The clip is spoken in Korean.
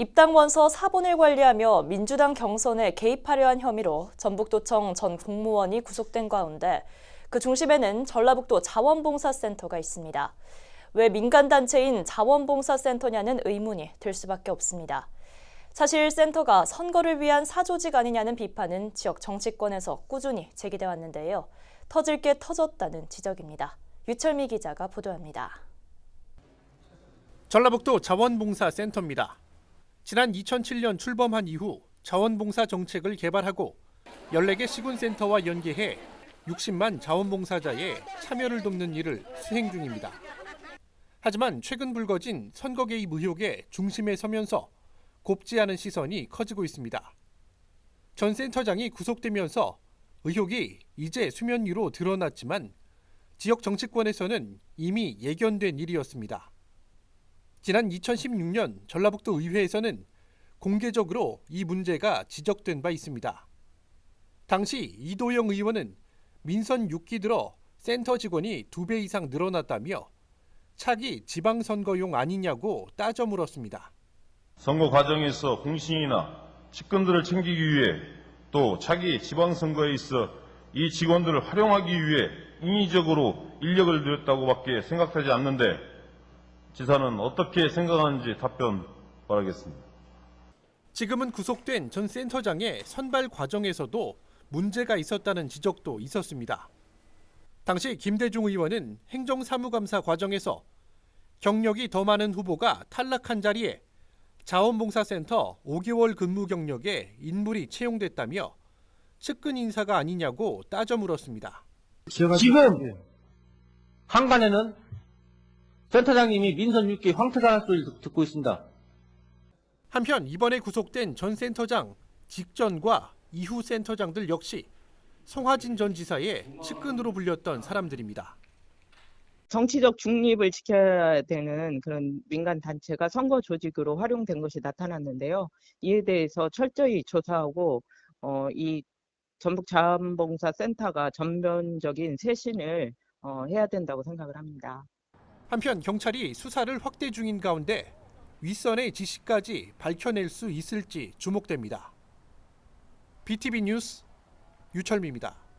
입당 원서 사본을 관리하며 민주당 경선에 개입하려 한 혐의로 전북도청 전 공무원이 구속된 가운데 그 중심에는 전라북도 자원봉사센터가 있습니다. 왜 민간단체인 자원봉사센터냐는 의문이 들 수밖에 없습니다. 사실 센터가 선거를 위한 사조직 아니냐는 비판은 지역 정치권에서 꾸준히 제기돼 왔는데요. 터질 게 터졌다는 지적입니다. 유철미 기자가 보도합니다. 전라북도 자원봉사센터입니다. 지난 2007년 출범한 이후 자원봉사 정책을 개발하고 14개 시군센터와 연계해 60만 자원봉사자의 참여를 돕는 일을 수행 중입니다. 하지만 최근 불거진 선거 개입 의혹의 중심에 서면서 곱지 않은 시선이 커지고 있습니다. 전 센터장이 구속되면서 의혹이 이제 수면 위로 드러났지만 지역 정치권에서는 이미 예견된 일이었습니다. 지난 2016년 전라북도 의회에서는 공개적으로 이 문제가 지적된 바 있습니다. 당시 이도영 의원은 민선 6기 들어 센터 직원이 두배 이상 늘어났다며 차기 지방선거용 아니냐고 따져 물었습니다. 선거 과정에서 공신이나 측근들을 챙기기 위해 또 차기 지방선거에 있어 이 직원들을 활용하기 위해 인위적으로 인력을 들였다고밖에 생각하지 않는데 지사는 어떻게 생각하는지 답변 바라겠습니다. 지금은 구속된 전 센터장의 선발 과정에서도 문제가 있었다는 지적도 있었습니다. 당시 김대중 의원은 행정사무감사 과정에서 경력이 더 많은 후보가 탈락한 자리에 자원봉사센터 5개월 근무 경력에 인물이 채용됐다며 측근 인사가 아니냐고 따져 물었습니다. 지금 한간에는 센터장님이 민선 6기 황태자는 소리를 듣- 듣고 있습니다. 한편 이번에 구속된 전 센터장 직전과 이후 센터장들 역시 송하진 전 지사의 측근으로 불렸던 사람들입니다. 정치적 중립을 지켜야 되는 그런 민간 단체가 선거 조직으로 활용된 것이 나타났는데요. 이에 대해서 철저히 조사하고 어, 이 전북 자원봉사 센터가 전면적인 쇄신을 어, 해야 된다고 생각을 합니다. 한편 경찰이 수사를 확대 중인 가운데 윗선의 지시까지 밝혀낼 수 있을지 주목됩니다. BTV 뉴스 유철미입니다.